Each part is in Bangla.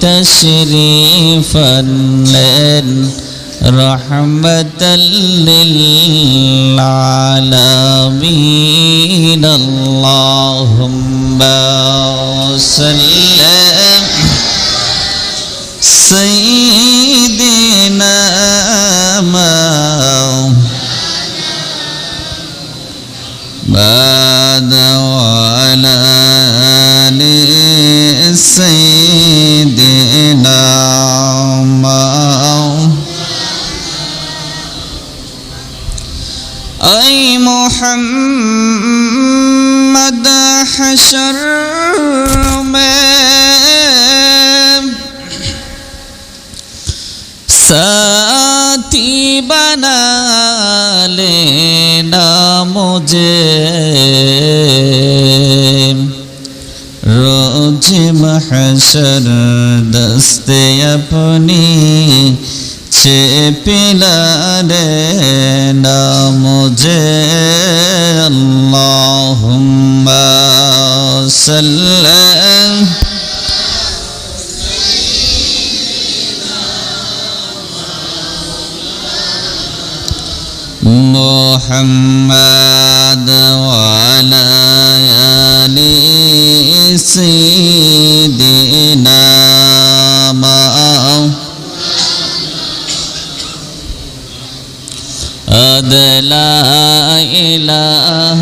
تشريف رحمة للعالمين. اللهم سلم سيدنا بعد وعلى آل سيدنا أي محمد حشر میں ساتھی بنا لینا مجھے হাসর দস্তে আপনি চেপিলারে না মুঝে আল্লাহুম্মা সাল্লাম محمد وعلى آله سيدنا لا إله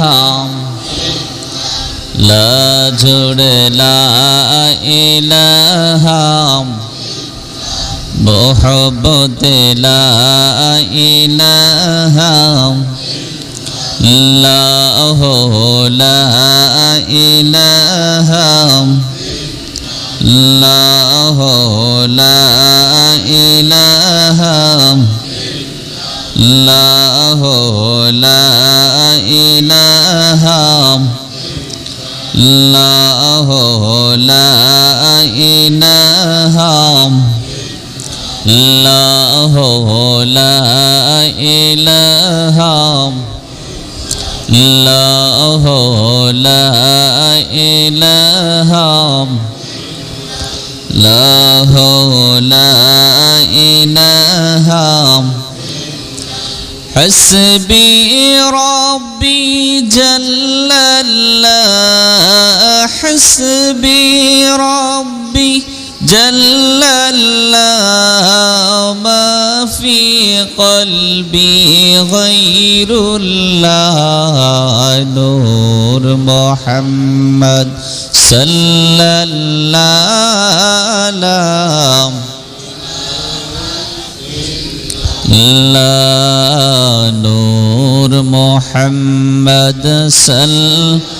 لا جد لا إله محبت لا إله الله لا إله لا إله الله لا إله الله لا إله الله لا إله الله لا إله لا إله. حسبي ربي جل الله حسبي ربي جل الله ما في قلبي غير الله نور محمد صلى الله لا نور محمد صلى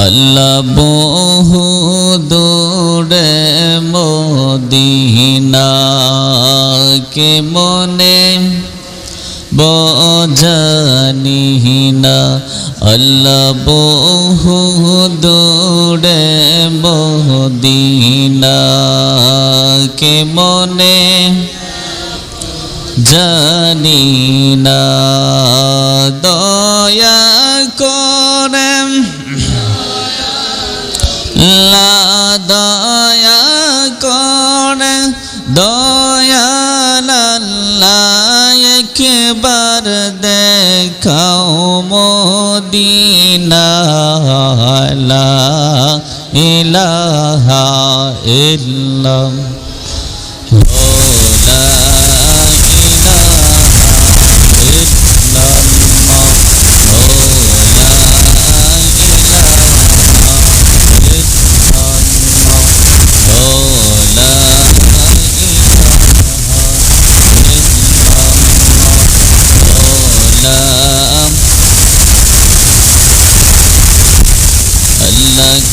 আল্লাহ বহু দূরে মদিনা কে মনে বজানি না আল্লাহ বহু দূরে মদিনা কে মনে জানি না দয়া করে লা দয়া করে দয়াল আল্লাহ একবার দেখাও মদিনা ইলাহা ইল্লাল্লাহ।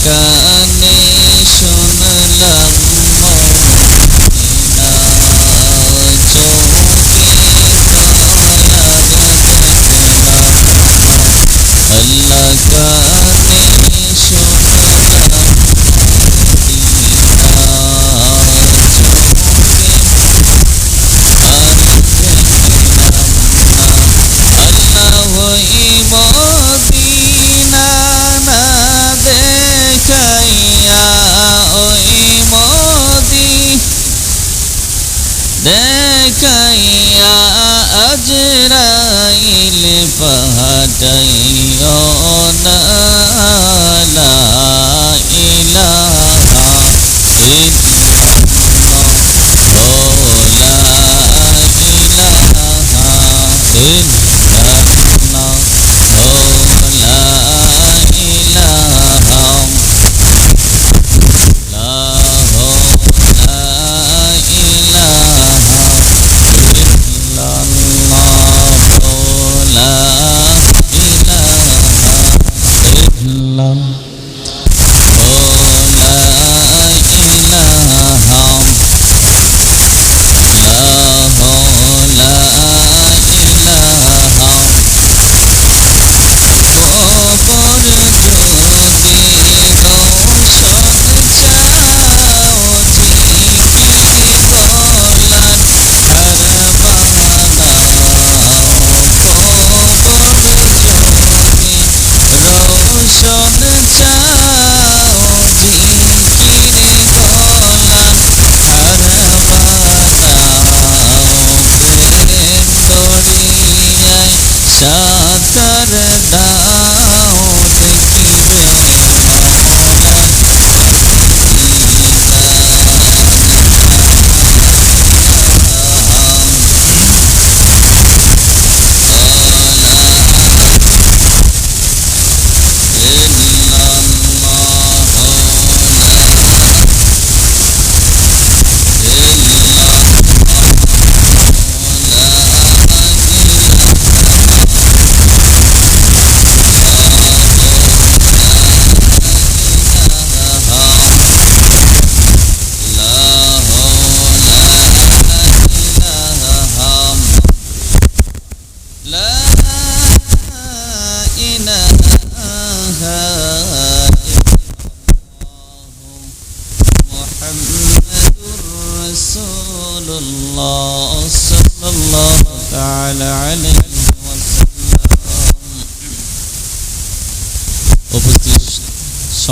acá আজরাইল পাঠাইও না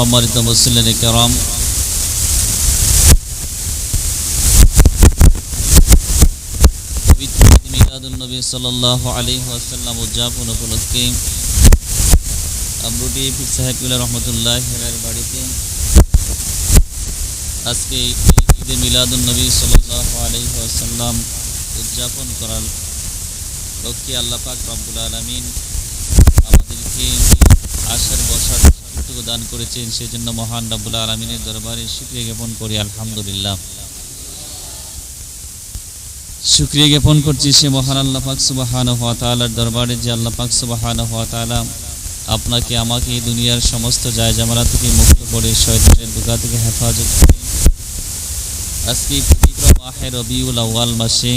সম্মানিত মুসলিম কেরাম। উদযাপন আজকে ঈদে ওয়াসাল্লাম উদযাপন করার লক্ষ্যে আল্লাহ পাক রব্বুল আলামিন আমাদেরকে আশার সুযোগ দান করেছেন, সেজন্য মহান রব্বুল আলমিনের দরবারে শুক্রিয়া জ্ঞাপন করি, আলহামদুলিল্লাহ। শুক্রিয়া জ্ঞাপন করছি সে মহান আল্লাহ পাক সুবাহান হওয়া তালার দরবারে যে আল্লাহ পাক সুবাহান হওয়া তালা আপনাকে, আমাকে এই দুনিয়ার সমস্ত জায় জামালা থেকে মুক্ত করে, শয়তানের দুগা থেকে হেফাজত আজকে পবিত্র রবিউল আউয়াল মাসে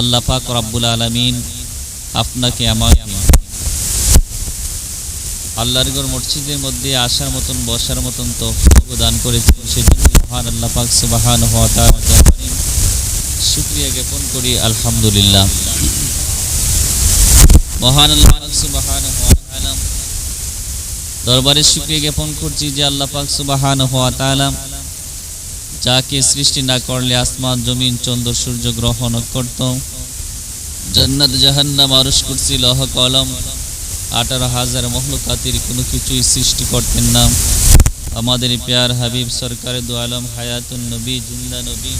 আল্লাহ পাক রব্বুল আলমিন আপনাকে আমাকে আল্লাহর গড় মসজিদের মধ্যে আসার মতন, বসার মতন তো দান করেছেন সেজন্য মহান আল্লাহ পাক সুবাহান হওয়া শুক্রিয়া জ্ঞাপন করি, আলহামদুলিল্লাহ। মহান আল্লাহ পাক সুবহান দরবারে শুক্রিয়া জ্ঞাপন করছি যে আল্লাহ পাক সুবহান ওয়া তাআলা যাকে সৃষ্টি না করলে আসমান, জমিন, চন্দ্র, সূর্য গ্রহ নক্ষত্র, জান্নাত, জাহান্নাম আরশ করছি লহ কলম আঠারো হাজার মহলুকাতির কোনো কিছুই সৃষ্টি করতেন না। আমাদের পেয়ার হাবিব সরকার আলম হায়াতুন নবী, জিন্দা নবী,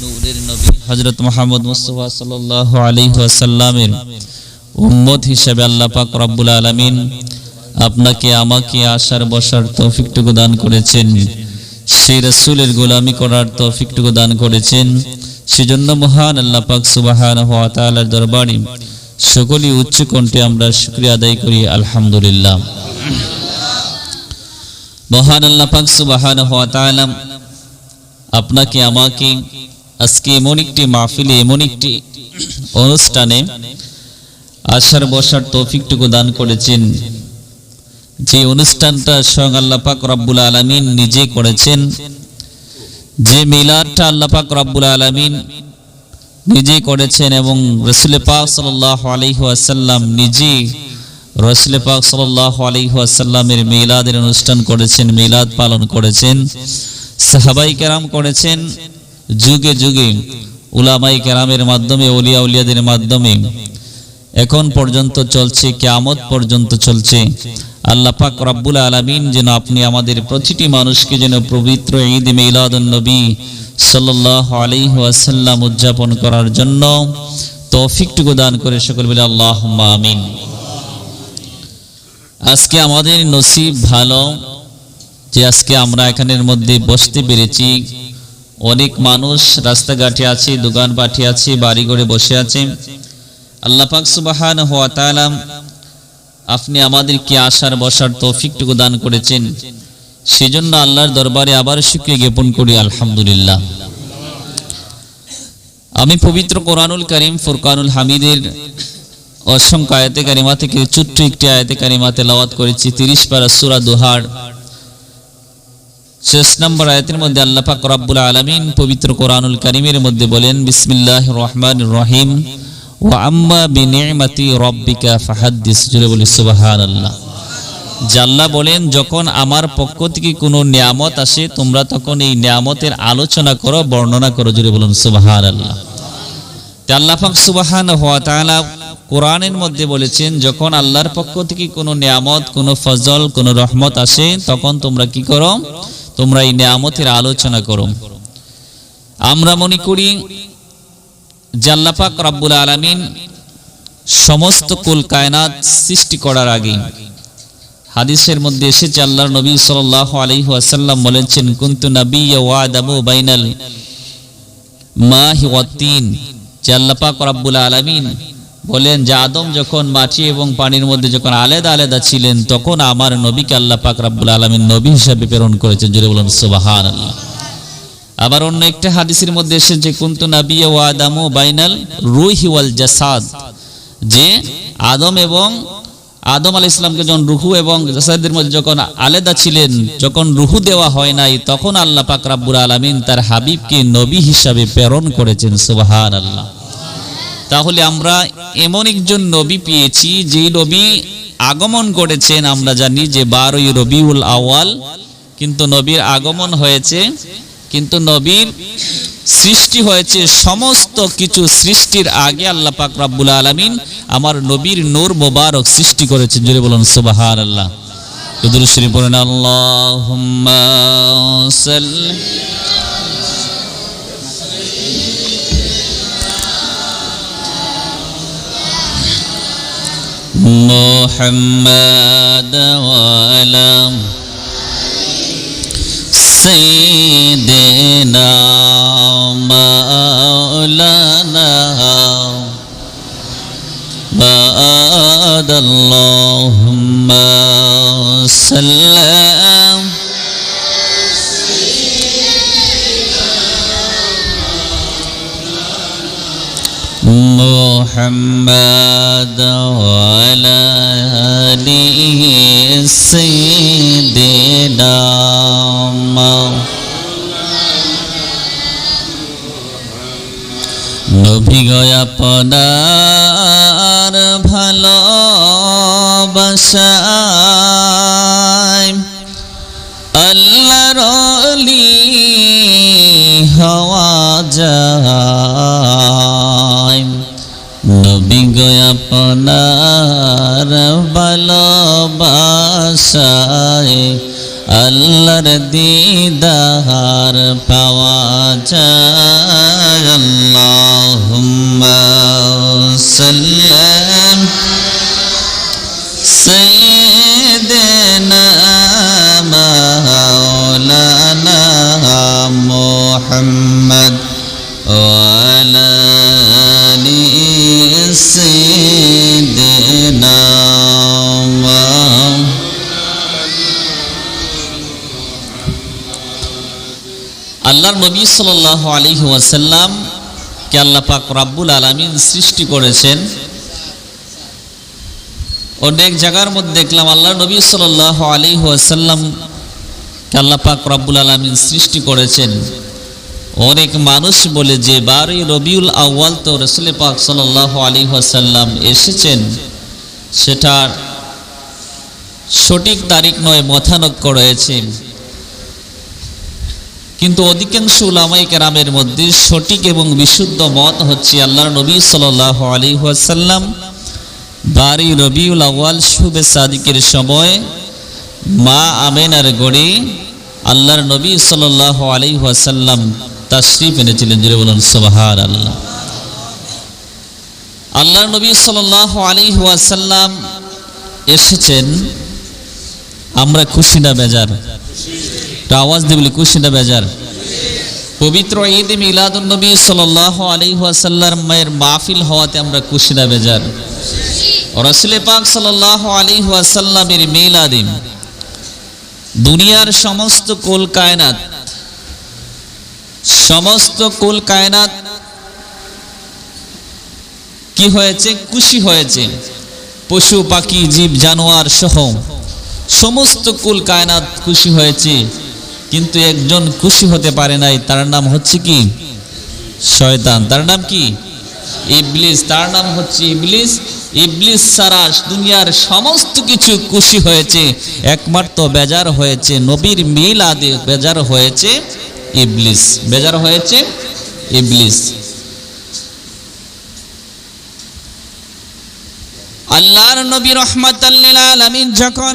নূরের নবী, হযরত মুহাম্মদ মুস্তাফা সাল্লাল্লাহু আলাইহি ওয়াসাল্লামের উম্মত হিসেবে আল্লাহ পাক রব্বুল আলামিন আপনাকে, আমাকে আসার, বসার তৌফিকটুকু দান করেছেন। সেই রাসূলের গোলামি করার তৌফিকটুকু দান করেছেন। সেজন্য মহান আল্লাহ পাক সুবহানাহু ওয়া তাআলার দরবারে সকলেই উচ্চ কণ্ঠে আমরা শুকরিয়া আদায় করি, আলহামদুলিল্লাহ। মহান আল্লাহ পাক সুবহানাহু ওয়া তাআলা আপনাকে, আমাকে আজকে এমন একটি মাহফিলে, এমন একটি অনুষ্ঠানে আসার বসার তৌফিকটুকু দান করেছেন। যে অনুষ্ঠানটা স্বয়ং আল্লাহ পাক রব্বুল আলামিন নিজে করেছেন। যে মিলাদটা আল্লাহ পাক রব্বুল আলামিন নিজে করেছেন এবং রসুল পাক সাল্লাল্লাহু আলাইহি ওয়াসাল্লাম নিজে রসুল পাক সাল্লাল্লাহু আলাইহি ওয়াসাল্লামের মিলাদের অনুষ্ঠান করেছেন, মিলাদ পালন করেছেন, সাহাবাই কেরাম করেছেন, যুগে যুগে উলামাই কেরামের মাধ্যমে, অলিয়া উলিয়াদের মাধ্যমে। এখন পর্যন্ত চলছে, কেয়ামত পর্যন্ত চলছে। আল্লাহ পাক রব্বুল আলামিন যেন আপনি আমাদের প্রতিটি মানুষকে যেন পবিত্র ঈদ মিলাদুন নবী ওয়াসাল্লাম উদযাপন করার জন্য তৌফিকটুকু দান করে সকল বলে আল্লাহুম্মা আমিন। আজকে আমাদের নসিব ভালো যে আজকে আমরা এখানের মধ্যে বসতে পেরেছি। অনেক মানুষ রাস্তাঘাটে আছে দোকান পাঠে আছে বাড়ি ঘরে বসে আছে। আল্লাহ পাক সুবাহান হওয়া তাআলা আপনি আমাদেরকে আসার, বসার তৌফিকটুকু দান করেছেন। সেজন্য আল্লাহর দরবারে আবার শুক্রিয়া জ্ঞাপন করি, আলহামদুলিল্লাহ। আমি পবিত্র কোরআনুল করিম, ফুরকানুল হামিদের অসংখ্য আয়াতে কারিমা থেকে ছোট্ট একটি আয়াতে কারিমা তেলাওয়াত করেছি, তিরিশ পারা সুরা দুহার। শেষ নম্বর আয়াতের মধ্যে আল্লাহ পাক রব্বুল আলামিন পবিত্র কোরআনুল করিমের মধ্যে বলেন বিসমিল্লাহ রহমান রহিম ও আম্মা রব্বিকা ফাহাদ্দিস। জুড়ে বলি, সুবহানাল্লাহ। জাল্লা বলেন, যখন আমার পক্ষ থেকে কোনো নিয়ামত আসে, তোমরা তখন এই নিয়ামতের আলোচনা করো, বর্ণনা করো। জুড়ে বলুন, সুবহানাল্লাহ। তে আল্লাহ পাক সুবহান ওয়া তাআলা কোরআনের মধ্যে বলেছেন, যখন আল্লাহর পক্ষ থেকে কোনো নিয়ামত, কোনো ফজল, কোনো রহমত আসে, তখন তোমরা কি করো? তোমরা এই নিয়ামতের আলোচনা করো। আমরা মনে করি জাল্লাপাক রব্বুল আলামিন সমস্ত কুল কায়নাত সৃষ্টি করার আগে হাদিসের মধ্যে এসেছে, আল্লাহর নবী সাল্লাল্লাহু আলাইহি ওয়াসাল্লাম বলেছেন, কুনতু নাবিয়্যা ওয়া আদামু বাইনাল আল্লাহ রব্বুল বলেন, যে আদম যখন এবং পানির মধ্যে যখন আলাদা আলাদা ছিলেন, তখন আমার আল্লাহ নবী হিসাবে প্রেরণ করেছেন। বলুন, সুবহানাল্লাহ। আবার অন্য একটা হাদিসের মধ্যে এসেছে আদামু বাইনাল জাসাদ। যে আদম এবং আদম আলাইহিস ইসলামকে যখন রুহু এবং জাসাদের মধ্যে যখন আলাদা ছিলেন, যখন রুহু দেওয়া হয় নাই, তখন আল্লাহ পাক রাব্বুল আলামিন তার হাবিবকে নবী হিসাবে প্রেরণ করেছেন, সুবহানাল্লাহ। তাহলে আমরা এমন একজন নবী পেয়েছি, যে নবী আগমন করেছেন, আমরা জানি যে বারোই রবিউল আওয়াল কিন্তু নবীর আগমন হয়েছে, কিন্তু নবীর সৃষ্টি হয়েছে সমস্ত কিছু সৃষ্টির আগে আল্লাহ পাক রাব্বুল আলামিন আমার নবীর নূর মোবারক সৃষ্টি করেছেন জুড়ে বলুন সুবহানাল্লাহ দুরূদ শরীফ পড়েন আল্লাহুম্মা সাল্লি محمد وعلى سيدنا مولانا. بعد اللهم سلم محمد وعلى آله سيدنا নবী গয়া পদার ভালোবাসায় আল্লাহ রলি হওয়া যায় গো আপনার ভালোবাসায় আল্লাহর দিদার পাওয়া যায়। আল্লাহুম্মা সাল্লাম সাইয়্যিদিনা মাওলানা মুহাম্মদ ওয়া আলা سيدنا محمد আল্লাহর নবী সাল্লাল্লাহু আলাইহি ওয়াসাল্লাম কে আল্লাহ পাক রাব্বুল আলামিন সৃষ্টি করেছেন অনেক জায়গার মধ্যে দেখলাম আল্লাহ নবী সাল্লাল্লাহু আলাইহি ওয়াসাল্লাম কে আল্লাহ পাক রাব্বুল আলামিন সৃষ্টি করেছেন অনেক মানুষ বলে যে বারোই রবিউল আউয়াল তো রসুল পাক সাল্লাল্লাহু আলাইহি ওয়াসাল্লাম এসেছেন, সেটার সঠিক তারিখ নয় মথানক্য রয়েছে। কিন্তু অধিকাংশ উলামাই কেরামের মধ্যে সঠিক এবং বিশুদ্ধ মত হচ্ছে আল্লাহর নবী সাল্লাহ আলী ওয়াসাল্লাম। বারি রবিউল আওয়াল শুভে সাদিকের সময় মা আমেনার গড়ে আল্লাহর নবী সাল্লাহ আলী ওয়াসাল্লাম তাশরিফ এনেছিলেন জুড়ে বলুন সোবাহার আল্লাহ আল্লাহর নবী সাল্লাহ আলী ওয়াসাল্লাম এসেছেন, আমরা খুশি না বেজার আওয়াজ দিয়ে বলি খুশি না বেজার। পবিত্র ঈদ মিলাদুল নবী সাল্লাহ আলী ওয়াসাল্লার মায়ের মাহফিল হওয়াতে আমরা খুশি না বেজার। রসুল পাক সাল্লাহ আলী ওয়াসাল্লামের মিলাদিম দুনিয়ার সমস্ত কুল কায়নাত সমস্ত কুল কায়নাত কি হয়েছে? খুশি হয়েছে। পশু, পাখি, জীব, জানোয়ার সহ সমস্ত কুল কায়নাত খুশি হয়েছে। কিন্তু একজন খুশি হতে পারে নাই। তার নাম হচ্ছে কি? শয়তান। তার নাম কি? ইবলিস। তার নাম হচ্ছে ইবলিস। ইবলিস সারাস দুনিয়ার সমস্ত কিছু খুশি হয়েছে। একমাত্র বেজার হয়েছে। নবীর মিল আদি বেজার হয়েছে। ইবলিস। বেজার হয়েছে ইবলিস। আল্লাহর নবী রহমাতাল্লিল যখন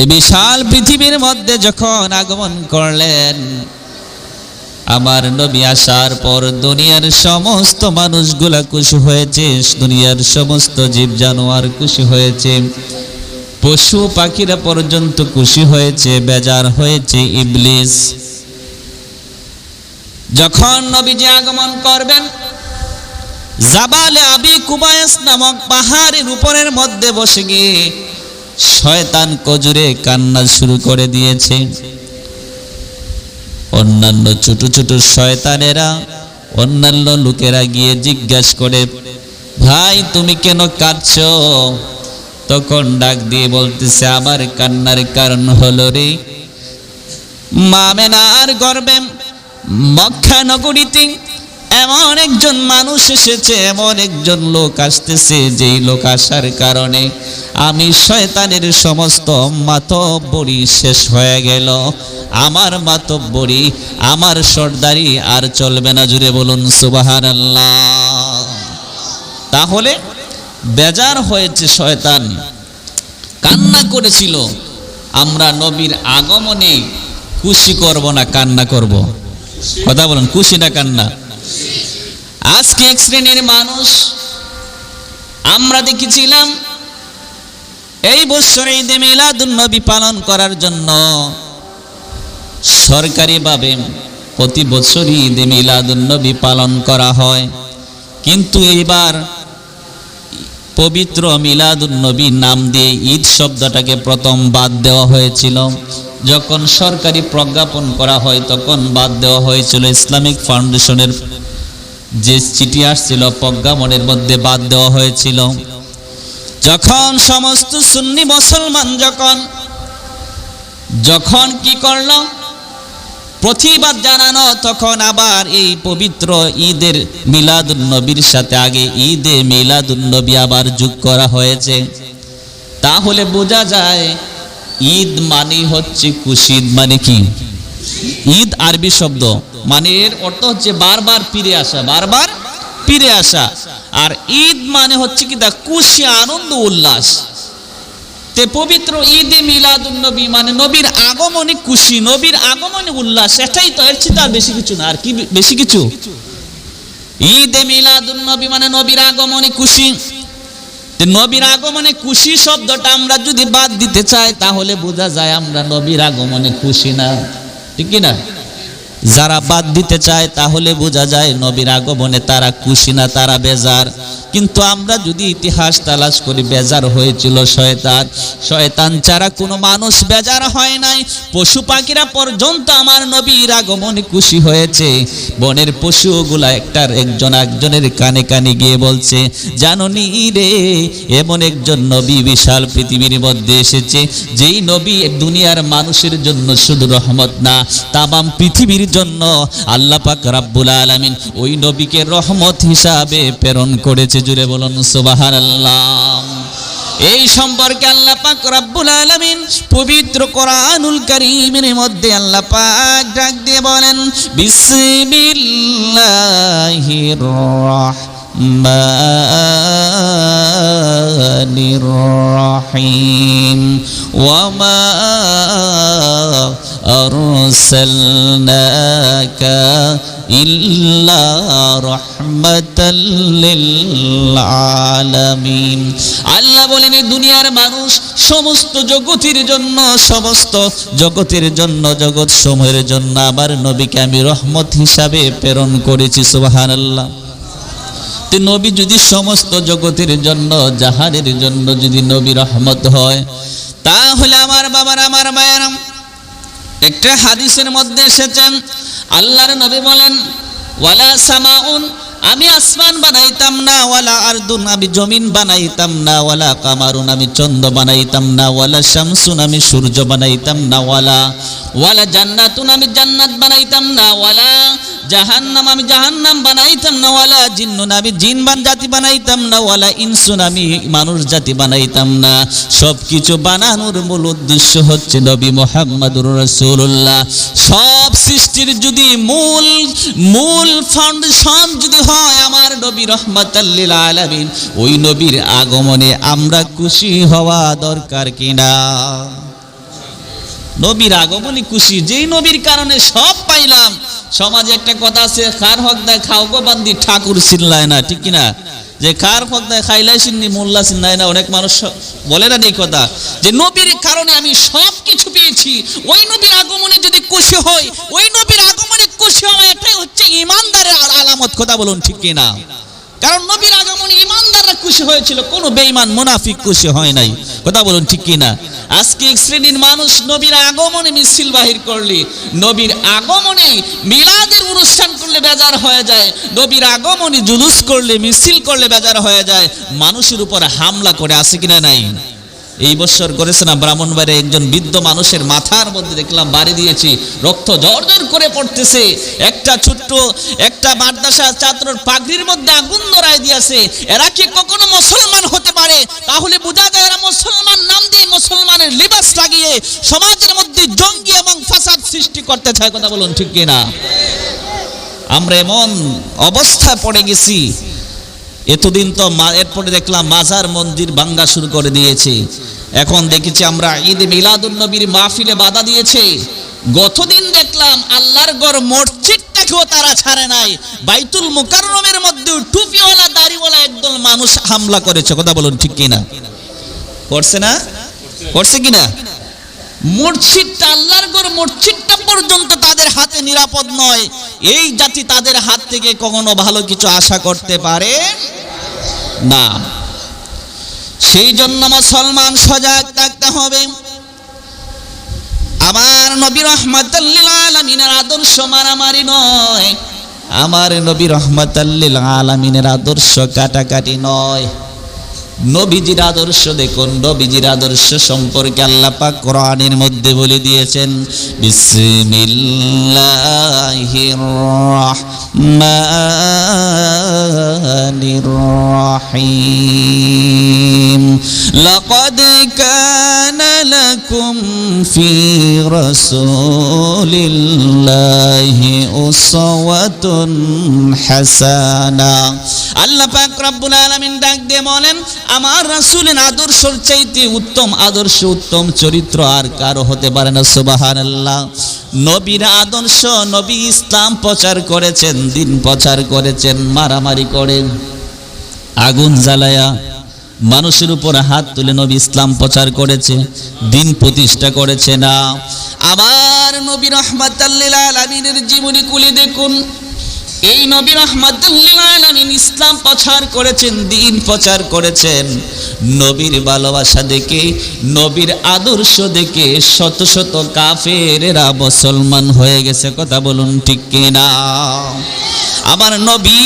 এই বিশাল পৃথিবীর মধ্যে যখন আগমন করলেন, আমার নবী আসার পর দুনিয়ার সমস্ত মানুষগুলা খুশি হয়েছে, দুনিয়ার সমস্ত জীব জানোয়ার খুশি হয়েছে। পশু পাখিরা পর্যন্ত খুশি হয়েছে, বেজার হয়েছে ইবলিস। যখন নবীজি আগমন করবেন, জাবালে আবি কুবায়স নামক পাহাড়ের উপরের মধ্যে বসে গিয়ে শয়তান কজুরে কান্না শুরু করে দিয়েছে। অন্যান্য ছোট ছোট শয়তানেরা, অন্যান্য লোকেরা গিয়ে জিজ্ঞাসা করে, ভাই, তুমি কেন কাঁদছ? তখন ডাক দিয়ে বলতেছে, আমার কান্নার কারণ হলো রে, মামেনার গর্বে মক্কা নগরীতে এমন একজন মানুষ এসেছে, এমন একজন লোক আসতেছে, যেই লোক আসার কারণে আমি শয়তানের সমস্ত মাতব্বরি শেষ হয়ে গেল। আমার মাতব্বরি, আমার সর্দারি আর চলবে না, জুড়ে বলুন সুবাহান তাহলে বেজার হয়েছে শয়তান। কান্না করেছিল। আমরা নবীর আগমনে খুশি করব না কান্না করব? কথা বলুন, খুশি না কান্না? আজকে এক শ্রেণির মানুষ, আমরা দেখেছিলাম, এই বছর ঈদে মিলাদুন্নবী পালন করার জন্য সরকারিভাবে প্রতি বছরই ঈদে মিলাদুন্নবী পালন করা হয়। কিন্তু এইবার পবিত্র মিলাদুন্নবী নাম দিয়ে ঈদ শব্দটাকে প্রথম বাদ দেওয়া হয়েছিল। যখন সরকারি প্রজ্ঞাপন করা হয়, তখন বাদ দেওয়া হয়েছিল ইসলামিক ফাউন্ডেশনের যে চিঠি আসছিল, প্রজ্ঞাপনের মধ্যে বাদ দেওয়া হয়েছিল। যখন সমস্ত সুন্নি মুসলমান যখন যখন কি করল? প্রতিবাদ জানানো, তখন আবার এই পবিত্র ঈদের মিলাদুন নবীর সাথে আগে ঈদে মিলাদুন নবী আবার যোগ করা হয়েছে। তাহলে বোঝা যায়, ঈদ মানে হচ্ছে খুশি। মানে কি? ঈদ আরবি শব্দ। মানে এর অর্থ হচ্ছে বারবার ফিরে আসা, বারবার ফিরে আসা। আর ঈদ মানে হচ্ছে কি? দা খুশি, আনন্দ, উল্লাস। তে পবিত্র ঈদে মিলাদুন নবী মানে নবীর আগমনে খুশি, নবীর আগমনে উল্লাস, এটাই তো এর চেয়ে বেশি কিছু না, আর কি বেশি কিছু? ঈদে মিলাদুন নবী মানে নবীর আগমনে খুশি। নবীর আগমনে খুশি শব্দটা আমরা যদি বাদ দিতে চাই, তাহলে বোঝা যায় আমরা নবীর আগমনে খুশি না। ঠিক না? যারা বাদ দিতে চায়, তাহলে বোঝা যায় নবীর আগমনে তারা খুশি না, তারা বেজার। কিন্তু আমরা যদি ইতিহাস তালাশ করি, বেজার হয়েছিল শয়তান। শয়তান ছাড়া কোনো মানুষ বেজার হয় নাই। পশু পাখিরা পর্যন্ত আমার নবীর আগমনে খুশি হয়েছে। বনের পশুগুলা একটার একজন একজনের কানে কানে গিয়ে বলছে, জাননি রে, এমন একজন নবী বিশাল পৃথিবীর মধ্যে এসেছে, যেই নবী দুনিয়ার মানুষের জন্য শুধু রহমত না, তামাম পৃথিবীর জন্য আল্লাহ পাক রাব্বুল আলামিন ওই নবীকে রহমত হিসাবে প্রেরণ করেছে। জুড়ে বলুন, সুবহানাল্লাহ। এই সম্পর্কে আল্লাহ পাক রব্বুল আলামিন পবিত্র কোরআনুল কারীমের মধ্যে আল্লাহ পাক ডাক দিয়ে বলেন, বিসমিল্লাহির রহমানির রহিম। ওয়ামা আরসালনাকা ইল্লা রহমাতাল লিল আলামিন আল্লাহ বলেন, এই দুনিয়ার মানুষ সমস্ত জগতের জন্য, সমস্ত জগতের জন্য, জগৎ সময়ের জন্য আমার নবীকে আমি রহমত হিসাবে প্রেরণ করেছি, সুবহানাল্লাহ। তো নবী যদি সমস্ত জগতের জন্য, জাহানের জন্য যদি নবী রহমত হয়, তাহলে আমার বাবার, আমার মায়ের একটা হাদিসের মধ্যে এসেছেন, আল্লাহর নবী বলেন, ওয়ালা সামাউন, আমি আসমান বানাইতাম না, ওয়ালা আরদুন, আমি জমিন বানাইতাম না, ওয়ালা কামারুন, আমি চন্দ্র বানাইতাম না, ওয়ালা শামসুন, আমি সূর্য বানাইতাম না, ওয়ালা ওয়ালা জান্নাতুন, আমি জান্নাত বানাইতাম না, ওয়ালা জাহান্নাম, আমি জাহান্নাম বানাইতাম না, ওয়ালা জিন্নুন আমি জিন বান জাতি বানাইতাম না, ওয়ালা ইনসুন আমি মানুষ জাতি বানাইতাম না। সব কিছু বানানোর মূল উদ্দেশ্য হচ্ছে নবী মোহাম্মদুর রাসূলুল্লাহ। সব সৃষ্টির যদি মূল মূল ফাউন্ডেশন যদি হয় আমার নবী রহমাতাল্লিল আলামিন, ওই নবীর আগমনে আমরা খুশি হওয়া দরকার কিনা? নবীর আগমনে খুশি, যেই নবীর কারণে সব পাইলাম। সমাজে একটা কথা আছে, খার হক দেয় খাও গো বান্দি, ঠাকুর চিনলায় না। ঠিক কিনা? যে খার হক দেয় খাইলাই চিননি মোল্লা চিনলায় না। অনেক মানুষ বলে না এই কথা। যে নবীর কারণে আমি সব কিছু পেয়েছি। ওই নবীর আগমনে যদি খুশি হই, ওই নবীর আগমনে খুশি হওয়া এটাই হচ্ছে ইমানদারের আলামত। কথা বলুন ঠিক কিনা? কারণ নবীর আগমনে ইমানদাররা খুশি হয়েছিল, কোনো বেঈমান মুনাফিক খুশি হয় নাই। কথা বলুন ঠিক কি না আজকে এক শ্রেণির মানুষ নবীর আগমনে মিছিল বাহির করলে, নবীর আগমনে মিলাদের অনুষ্ঠান করলে বেজার হয়ে যায়, নবীর আগমনে জুলুস করলে, মিছিল করলে বেজার হয়ে যায়, মানুষের উপর হামলা করে আসে কিনা নাই? এই বছর করেছে না ব্রাহ্মণবাড়ে একজন বৃদ্ধ মানুষের মাথার মধ্যে দেখলাম বাড়ি দিয়েছি, রক্ত জর্জর করে পড়তেছে। একটা ছোট্ট, একটা মাদ্রাসা ছাত্রর পাগড়ির মধ্যে আগুন ধরায় দিয়েছে। এরা কি কখনো মুসলমান হতে পারে? তাহলে বোঝা যায় এরা মুসলমান নাম দিয়ে মুসলমানের লিবাস লাগিয়ে সমাজের মধ্যে জঙ্গি এবং ফাসাদ সৃষ্টি করতে চায়, কথা বলুন ঠিক কিনা? আমরা এমন অবস্থায় পড়ে গেছি এতদিন তো এরপরে দেখলাম মাজার মন্দির ভাঙ্গা শুরু করে দিয়েছে। এখন দেখেছি আমরা ঈদ মিলাদুন নবীর মাহফিলে বাধা দিয়েছে। গতদিন দেখলাম আল্লাহর গড় মসজিদটাকেও তারা ছাড়ে নাই। বাইতুল মুকাররমের মধ্যে টুপিওয়ালা, দাড়িওয়ালা একদল মানুষ হামলা করেছে। কথা বলুন ঠিক কিনা? করছে না? করছে কিনা? মসজিদটা, আল্লাহর গড় মসজিদটা পর্যন্ত তাদের হাতে নিরাপদ নয়। এই জাতি তাদের হাত থেকে কখনো ভালো কিছু আশা করতে পারে? না। সেই জন্য মুসলমান সজাগ থাকতে হবে। আমার নবী রহমাতাল্লিল আলমিনের আদর্শ মারামারি নয়। আমার নবী রহমাতাল্লিল আলমিনের আদর্শ কাটাকাটি নয়। নবীজির আদর্শ দেখুন, নবীজির আদর্শ সম্পর্কে আল্লাহ পাক কোরআনের মধ্যে বলে দিয়েছেন, বিসমিল্লাহির রহমানির রহিম। লাকাদ কানা লাকুম ফি রাসূলিল্লাহি উসওয়াতুন হাসানা। আল্লাহ পাক রব্বুল আলামিন ডাক দিয়ে বলেন আমার রাসুলের আদর্শর চাইতে উত্তম আদর্শ, উত্তম চরিত্র আর কারও হতে পারে না, সুবহানাল্লাহ। নবীর আদর্শ, নবী ইসলাম প্রচার করেছেন, দিন প্রচার করেছেন, মারামারি করেন, আগুন জ্বালায়া মানুষের উপর হাত তুলে নবী ইসলাম প্রচার করেছে, দিন প্রতিষ্ঠা করেছে না। আবার নবী আলামিনের জীবনী কুলি দেখুন এই নবী রহমাতুল্লিল আলামিন ইসলাম প্রচার করেছেন, দিন প্রচার করেছেন। নবীর ভালোবাসা দেখে, নবীর আদর্শ দেখে শত শত কাফেরেরা মুসলমান হয়ে গেছে, কথা বলুন ঠিক কিনা? আমার নবী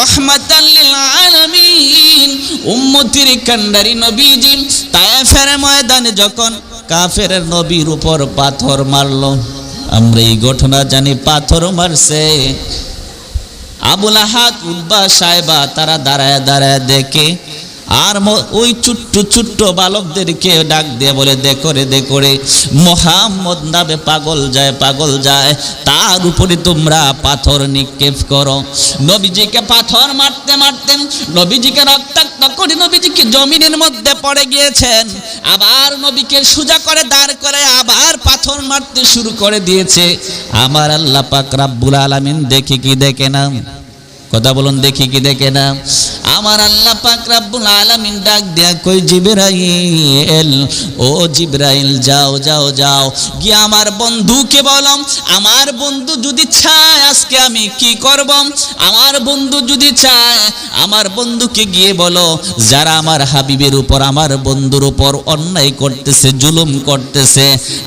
রহমাতাল্লিল আলামিন, উম্মতির কান্ডারি নবীজি তায়েফের ময়দানে যখন কাফের নবীর উপর পাথর মারলো আমরা এই ঘটনা জানি পাথর মারছে। আবুল আহাদ উদ্বা সাহেবা তারা দাঁড়ায় দাঁড়ায় দেখে আর ওই ছোট্ট ছোট্ট বালকদেরকে ডাক দিয়ে বলে, দেখো রে দেখো রে, মোহাম্মদ নামে পাগল যায় পাগল যায়। তার উপরে তোমরা পাথর নিক্ষেপ করো। নবীজিকে পাথর মারতে মারতে নবীজিকে রক্তাক্ত করে নবীজিকে জমিনের মধ্যে পড়ে গিয়েছেন। আবার নবীকে সোজা করে দাঁড় করে আবার পাথর মারতে শুরু করে দিয়েছে। আমার আল্লাহ পাক রাব্বুল আলামিন দেখে কি দেখে না? কথা বলুন দেখি কি দেখে না। আমার আল্লাহ পাক রাব্বুল আলামিন ডাক দেয়া কই, জিবরাইল, ও জিবরাইল, যাও যাও যাও। গিয়ে আমার বন্ধুকে বলম আমার বন্ধু যদি চায় আজকে আমি কি করব? আমার বন্ধু যদি চায়, আমার বন্ধুকে গিয়ে বলো, যারা আমার হাবিবের উপর, আমার বন্ধুর উপর অন্যায় করতেছে, জুলুম করতেছে,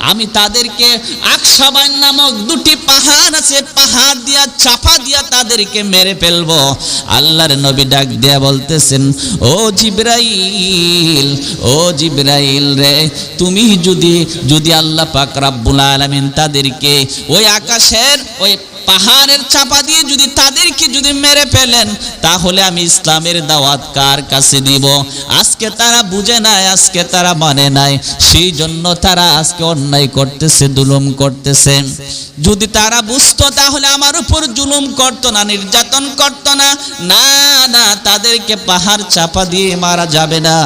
আমি তাদেরকে আকসাবান নামক দুটি পাহাড় আছে, পাহাড় দিয়া, চাপা দিয়া তাদেরকে মেরে ফেলব। আল্লাহর নবী ডাক দেয়া বলতেছেন, ও জিব্রাইল ও জিব্রাইল রে, তুমি যদি যদি আল্লাহ পাক রাব্বুল আলামিন তাদেরকে ওই আকাশের ওই পাহাড়ের চাপা দিয়ে যদি তাদেরকে যদি মেরে ফেলেন, তাহলে আমি ইসলামের দাওয়াত কার কাছে দিব? আজকে তারা বুঝে নাই, আজকে তারা মানে নাই। সেই জন্য তারা আজকে অন্যায় করতেছে, জুলুম করতেছে। যদি তারা বুঝতো, তাহলে আমার উপর জুলুম করতো না, নির্যাতন করতো না। না না, তাদেরকে পাহাড় চাপা দিয়ে মারা যাবে না।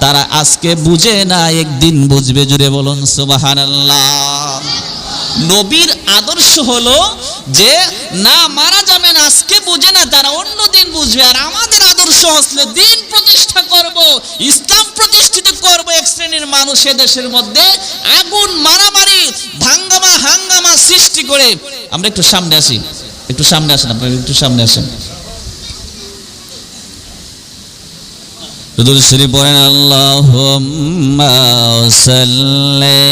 তারা আজকে বুঝে না একদিন বুঝবে। জুড়ে বলুন, সুবহানাল্লাহ। নবীর আদর্শ হলো যে না মারা যাবে না, আজকে বুঝে না তারা অন্য দিন বুঝবে, আর আমাদের আদর্শ আসলে দিন প্রতিষ্ঠা করব, ইসলাম প্রতিষ্ঠিত করব এক শ্রেণির মানুষ দেশের মধ্যে, আগুন, মারামারি, ভাঙ্গামা, হাঙ্গামা সৃষ্টি করে। আমরা একটু সামনে আসি, একটু সামনে আসেন আপনারা, একটু সামনে আসেন। দুরুদ শরীফ পড়েন আল্লাহুম্মা সাল্লি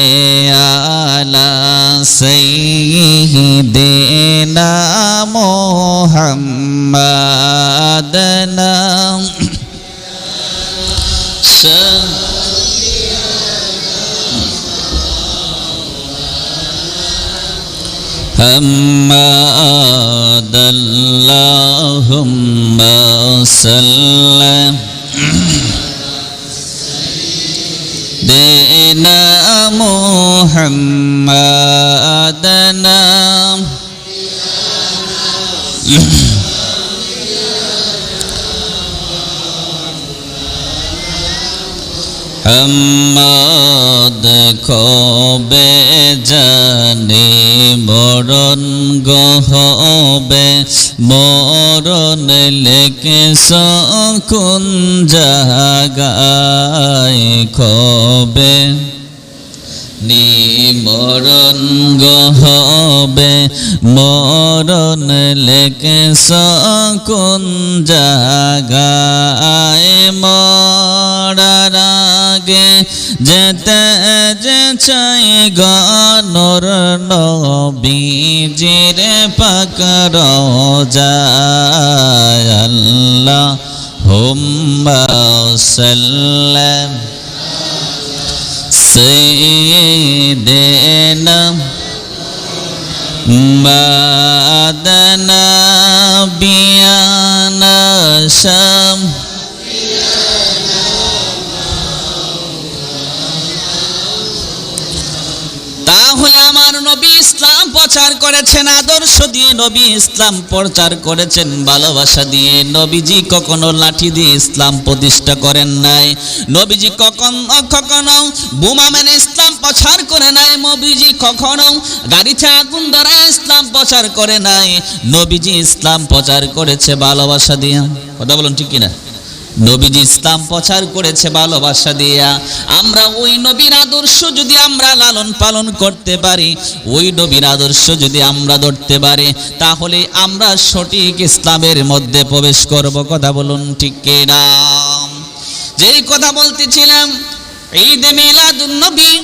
আলা সাইয়্যিদিনা মুহাম্মাদিনা حماد اللهم صل دينا محمدنا হাম্মাদ কবে জানে মরণ গহবে। মরণ লেকে সকুন জাগায় কবে নিমরণ গহবে, মরণ লেকে সকুন জাগায় মরার আগে। যেতে যে চাই গনর নবীজির পাকর যায় আল্লাহ হুম্মা সাল্লাম। سيدنا مادنا بيانا شام নবী ইসলাম প্রচার করেছেন, আদর্শ দিয়ে নবী ইসলাম প্রচার করেছেন, ভালোবাসা দিয়ে নবীজি কখনো লাঠি দিয়ে ইসলাম প্রতিষ্ঠা করেন নাই। নবীজি কখনো কখনো বোমা মেনে ইসলাম প্রচার করে নাই, নবীজি কখনো গাড়িতে আগুন ধরা ইসলাম প্রচার করে নাই। নবীজি ইসলাম প্রচার করেছে ভালোবাসা দিয়ে। কথা বলুন ঠিক কিনা? নবীজি ইসলাম প্রচার করেছে ভালোবাসা দিয়া। আমরা ওই নবীর আদর্শ যদি আমরা লালন পালন করতে পারি, ওই নবীর আদর্শ যদি আমরা ধরতে পারি, তাহলে আমরা সঠিক ইসলামের মধ্যে প্রবেশ করব। কথা বলুন ঠিক কিনা? যেই কথা বলতেছিলাম, ঈদ মিলাদুন নবী